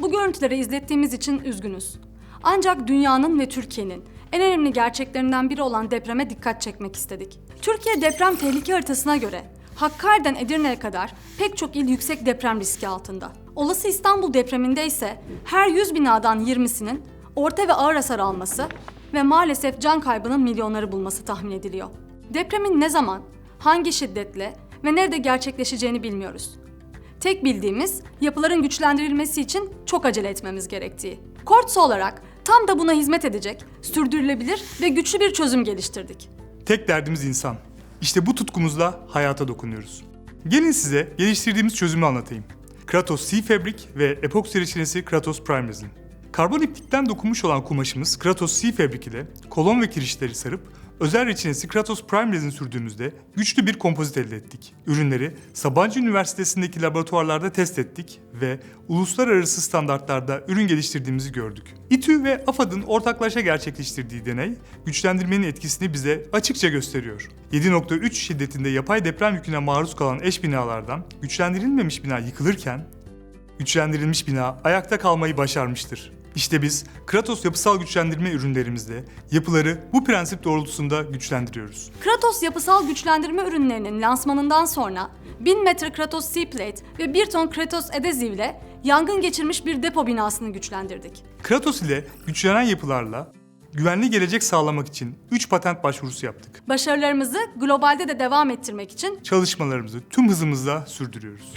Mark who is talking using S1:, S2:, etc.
S1: Bu görüntüleri izlettiğimiz için üzgünüz. Ancak dünyanın ve Türkiye'nin en önemli gerçeklerinden biri olan depreme dikkat çekmek istedik. Türkiye deprem tehlike haritasına göre Hakkari'den Edirne'ye kadar pek çok il yüksek deprem riski altında. Olası İstanbul depreminde ise her 100 binadan 20'sinin orta ve ağır hasar alması ve maalesef can kaybının milyonları bulması tahmin ediliyor. Depremin ne zaman, hangi şiddetle ve nerede gerçekleşeceğini bilmiyoruz. Tek bildiğimiz yapıların güçlendirilmesi için çok acele etmemiz gerektiği. Kortsa olarak tam da buna hizmet edecek, sürdürülebilir ve güçlü bir çözüm geliştirdik.
S2: Tek derdimiz insan. İşte bu tutkumuzla hayata dokunuyoruz. Gelin size geliştirdiğimiz çözümü anlatayım. Kratos Sea Fabric ve epoksi reçinesi Kratos Prime Resin. Karbon iplikten dokunmuş olan kumaşımız Kratos Sea Fabric ile kolon ve kirişleri sarıp özel reçinesi Kratos Prime Resin sürdüğümüzde güçlü bir kompozit elde ettik. Ürünleri Sabancı Üniversitesi'ndeki laboratuvarlarda test ettik ve uluslararası standartlarda ürün geliştirdiğimizi gördük. İTÜ ve AFAD'ın ortaklaşa gerçekleştirdiği deney, güçlendirmenin etkisini bize açıkça gösteriyor. 7.3 şiddetinde yapay deprem yüküne maruz kalan eş binalardan güçlendirilmemiş bina yıkılırken, güçlendirilmiş bina ayakta kalmayı başarmıştır. İşte biz Kratos yapısal güçlendirme ürünlerimizle yapıları bu prensip doğrultusunda güçlendiriyoruz.
S1: Kratos yapısal güçlendirme ürünlerinin lansmanından sonra 1000 metre Kratos Sea Plate ve 1 ton Kratos Adhesive ile yangın geçirmiş bir depo binasını güçlendirdik.
S2: Kratos ile güçlenen yapılarla güvenli gelecek sağlamak için 3 patent başvurusu yaptık.
S1: Başarılarımızı globalde de devam ettirmek için
S2: Çalışmalarımızı tüm hızımızla sürdürüyoruz.